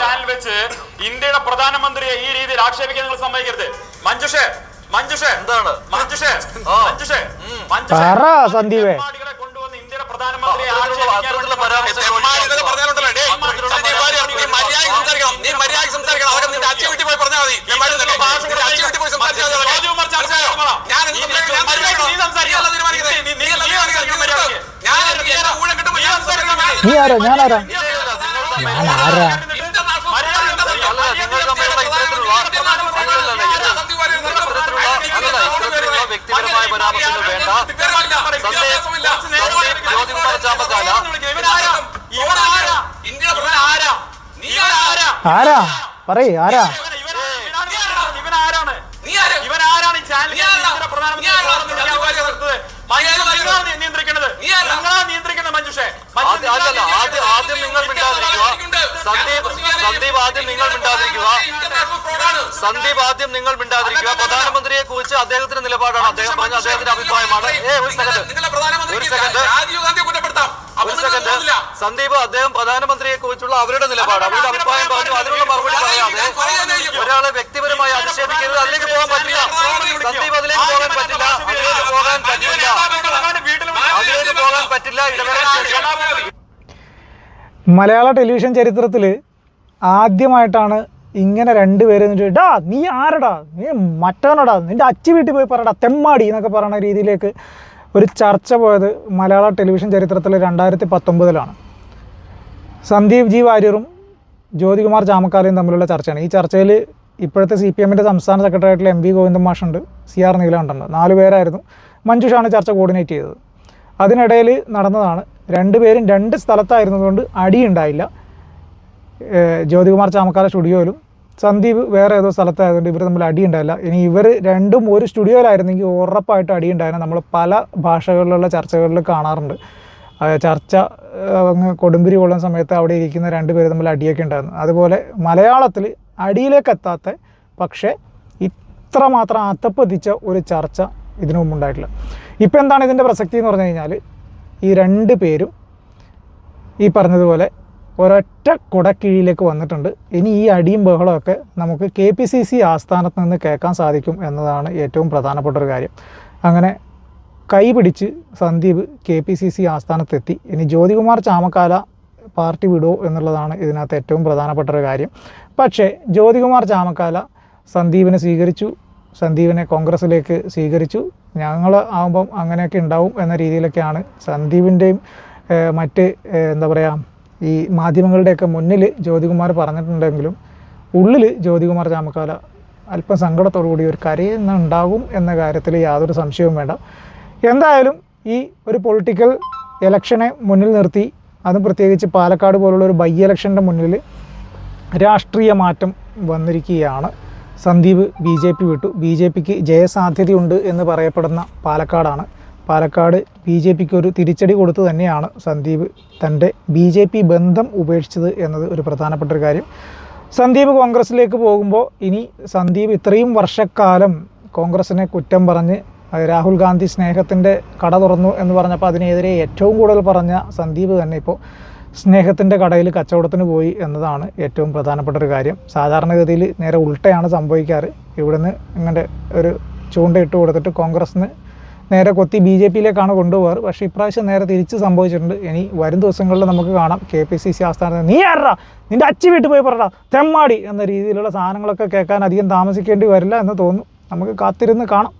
Channel വെച്ച് ഇന്ത്യയുടെ പ്രധാനമന്ത്രിയെ ഈ രീതിയിൽ ആക്ഷേപിക്കാൻ നിങ്ങൾ സമ്മതിക്കരുത്. മഞ്ജുഷേ മഞ്ജുഷേ എന്താണ്? മഞ്ജുഷേ മഞ്ജുഷെ മഞ്ജുഷേ. കൊണ്ടുവന്ന് ഇന്ത്യയുടെ പ്രധാനമന്ത്രിയെ. നീ ആരാ? ഞാനാരാ ഇല്ല, ഇല്ല, നിങ്ങൾ തമ്മിൽ- ഞാൻ ആരാ വ്യക്തിപരമായ പരാമർശങ്ങൾ വേണ്ട ജ്യോതികുമാർ ചാമ്പക്കാല ആരാ? നീ ആരാ? ആരാ പറയ് ആരാ? മഞ്ജുഷ, ആദ്യം നിങ്ങൾ സന്ദീപ് സന്ദീപ് ആദ്യം നിങ്ങൾ മിണ്ടാതിരിക്കുക. സന്ദീപ് ആദ്യം നിങ്ങൾ മിണ്ടാതിരിക്കുക. പ്രധാനമന്ത്രിയെ കുറിച്ച് അദ്ദേഹത്തിന്റെ നിലപാടാണ്. അദ്ദേഹം പറഞ്ഞ അദ്ദേഹത്തിന്റെ അഭിപ്രായമാണ്. ഏ ഒരു സെക്കൻഡ്. ഒരു സെക്കൻഡ്. ഒരു സെക്കൻഡ്. സന്ദീപ് അദ്ദേഹം പ്രധാനമന്ത്രിയെ കുറിച്ചുള്ള അവരുടെ നിലപാട് അവരുടെ അഭിപ്രായം പറഞ്ഞു. അതിനുള്ള മറുപടി പറയാതെ ഒരാളെ വ്യക്തിപരമായി അധിക്ഷേപിക്കരുത്. അതിലേക്ക് പോകാൻ പറ്റില്ല. സന്ദീപ് അതിലേക്ക് പോകാൻ പറ്റില്ല. അതിലേക്ക് പോകാൻ പറ്റില്ല വീട്ടിൽ അതിലേക്ക് പോകാൻ പറ്റില്ല ഇടവേളയ്ക്ക് ശേഷം മലയാള ടെലിവിഷൻ ചരിത്രത്തിൽ ആദ്യമായിട്ടാണ് ഇങ്ങനെ രണ്ട് ചോദിച്ചു ഡാ നീ ആരടാ? നീ മറ്റവനടാ? നിന്റെ അച്ചി വീട്ടിൽ പോയി പറയടാ തെമ്മാടി എന്നൊക്കെ പറയുന്ന രീതിയിലേക്ക് ഒരു ചർച്ച പോയത് മലയാള ടെലിവിഷൻ ചരിത്രത്തിൽ രണ്ടായിരത്തി പത്തൊമ്പതിലാണ് സന്ദീപ് ജി വാര്യറും ജ്യോതികുമാർ ചാമക്കാലയും തമ്മിലുള്ള ചർച്ചയാണ്. ഈ ചർച്ചയിൽ ഇപ്പോഴത്തെ സി പി എമ്മിന്റെ സംസ്ഥാന സെക്രട്ടറി ആയിട്ടുള്ള എം വി ഗോവിന്ദൻ മാഷുണ്ട് സി ആർ നീലകണ്ഠുണ്ട് നാല് പേരായിരുന്നു. മഞ്ജുഷാണ് ചർച്ച കോർഡിനേറ്റ് ചെയ്തത്. അതിനിടയിൽ നടന്നതാണ്. രണ്ടുപേരും രണ്ട് സ്ഥലത്തായിരുന്നതുകൊണ്ട് അടിയുണ്ടായില്ല. ജ്യോതികുമാർ ചാമക്കാല സ്റ്റുഡിയോയിലും സന്ദീപ് വേറെ ഏതോ സ്ഥലത്തായതുകൊണ്ട് ഇവർ തമ്മിൽ അടിയുണ്ടായില്ല. ഇനി ഇവർ രണ്ടും ഒരു സ്റ്റുഡിയോയിലായിരുന്നെങ്കിൽ ഉറപ്പായിട്ട് അടിയുണ്ടായിരുന്നു. നമ്മൾ പല ഭാഷകളിലുള്ള ചർച്ചകളിൽ കാണാറുണ്ട്. ചർച്ച അങ്ങ് കൊടുമ്പിരി കൊള്ളുന്ന സമയത്ത് അവിടെ ഇരിക്കുന്ന രണ്ട് പേര് തമ്മിൽ അടിയൊക്കെ ഉണ്ടായിരുന്നു. അതുപോലെ മലയാളത്തിൽ അടിയിലേക്ക് എത്താത്ത പക്ഷേ ഇത്രമാത്രം അത്തപ്പതിച്ച ഒരു ചർച്ച ഇതിനു മുമ്പ് ഉണ്ടായിട്ടില്ല ഇപ്പം എന്താണ് ഇതിന്റെ പ്രസക്തി എന്ന് പറഞ്ഞു കഴിഞ്ഞാൽ ഈ രണ്ട് പേരും ഈ പറഞ്ഞതുപോലെ ഒരൊറ്റ കുടക്കീഴിലേക്ക് വന്നിട്ടുണ്ട്. ഇനി ഈ അടിയും ബഹളമൊക്കെ നമുക്ക് കെ പി സി സി ആസ്ഥാനത്ത് നിന്ന് കേൾക്കാൻ സാധിക്കും എന്നതാണ് ഏറ്റവും പ്രധാനപ്പെട്ട ഒരു കാര്യം. അങ്ങനെ കൈ പിടിച്ച് Sandeep K P C C ആസ്ഥാനത്തെത്തി. ഇനി ജ്യോതികുമാർ ചാമക്കാല പാർട്ടി വിടുമോ എന്നുള്ളതാണ് ഇതിനകത്ത് ഏറ്റവും പ്രധാനപ്പെട്ട ഒരു കാര്യം. പക്ഷേ ജ്യോതികുമാർ ചാമക്കാല സന്ദീപിനെ സ്വീകരിച്ചു. സന്ദീപിനെ കോൺഗ്രസ്സിലേക്ക് സ്വീകരിച്ചു. ഞങ്ങൾ ആകുമ്പം അങ്ങനെയൊക്കെ ഉണ്ടാവും എന്ന രീതിയിലൊക്കെയാണ് സന്ദീപിന്റെയും മറ്റ് എന്താ പറയുക ഈ മാധ്യമങ്ങളുടെയൊക്കെ മുന്നിൽ ജ്യോതികുമാർ പറഞ്ഞിട്ടുണ്ടെങ്കിലും ഉള്ളിൽ ജ്യോതികുമാർ ചാമക്കാല അല്പം സങ്കടത്തോടു കൂടി ഒരു കരയുന്നുണ്ടാകും എന്ന കാര്യത്തിൽ യാതൊരു സംശയവും വേണ്ട. എന്തായാലും ഈ ഒരു പൊളിറ്റിക്കൽ ഇലക്ഷനെ മുന്നിൽ നിർത്തി അതും പ്രത്യേകിച്ച് പാലക്കാട് പോലുള്ള ഒരു ബൈ ഇലക്ഷന്റെ മുന്നിൽ രാഷ്ട്രീയ മാറ്റം വന്നിരിക്കുകയാണ്. സന്ദീപ് ബി ജെ പി വിട്ടു. ബി ജെ പിക്ക് ജയസാധ്യതയുണ്ട് എന്ന് പറയപ്പെടുന്ന പാലക്കാടാണ്. പാലക്കാട് ബി ജെ പിക്ക് ഒരു തിരിച്ചടി കൊടുത്തു തന്നെയാണ് സന്ദീപ് തന്റെ ബി ജെ പി ബന്ധം ഉപേക്ഷിച്ചത് എന്നത് ഒരു പ്രധാനപ്പെട്ട ഒരു കാര്യം. സന്ദീപ് കോൺഗ്രസ്സിലേക്ക് പോകുമ്പോൾ ഇനി സന്ദീപ് ഇത്രയും വർഷക്കാലം കോൺഗ്രസിനെ കുറ്റം പറഞ്ഞ് രാഹുൽ ഗാന്ധി സ്നേഹത്തിന്റെ കട തുറന്നു എന്ന് പറഞ്ഞപ്പോൾ അതിനെതിരെ ഏറ്റവും കൂടുതൽ പറഞ്ഞ സന്ദീപ് തന്നെ ഇപ്പോൾ സ്നേഹത്തിന്റെ കടയിൽ കച്ചവടത്തിന് പോയി എന്നതാണ് ഏറ്റവും പ്രധാനപ്പെട്ട ഒരു കാര്യം. സാധാരണഗതിയിൽ നേരെ ഉൾട്ടയാണ് സംഭവിക്കാറ്. ഇവിടുന്ന് ഇങ്ങനെ ഒരു ചൂണ്ട ഇട്ട് കൊടുത്തിട്ട് കോൺഗ്രസ്സിന് നേരെ കൊത്തി ബി ജെ പിയിലേക്കാണ് കൊണ്ടുപോകാറ്. പക്ഷേ ഇപ്രാവശ്യം നേരെ തിരിച്ച് സംഭവിച്ചിട്ടുണ്ട്. ഇനി വരും ദിവസങ്ങളിൽ നമുക്ക് കാണാം. കെ പി സി സി ആസ്ഥാനത്ത് നീ ആരടാ നിന്റെ അച്ചി വീട്ടിൽ പോയി പറടാ. തെമ്മാടി എന്ന രീതിയിലുള്ള സാധനങ്ങളൊക്കെ കേൾക്കാൻ അധികം താമസിക്കേണ്ടി വരില്ല എന്ന് തോന്നുന്നു നമുക്ക് കാത്തിരുന്ന് കാണാം.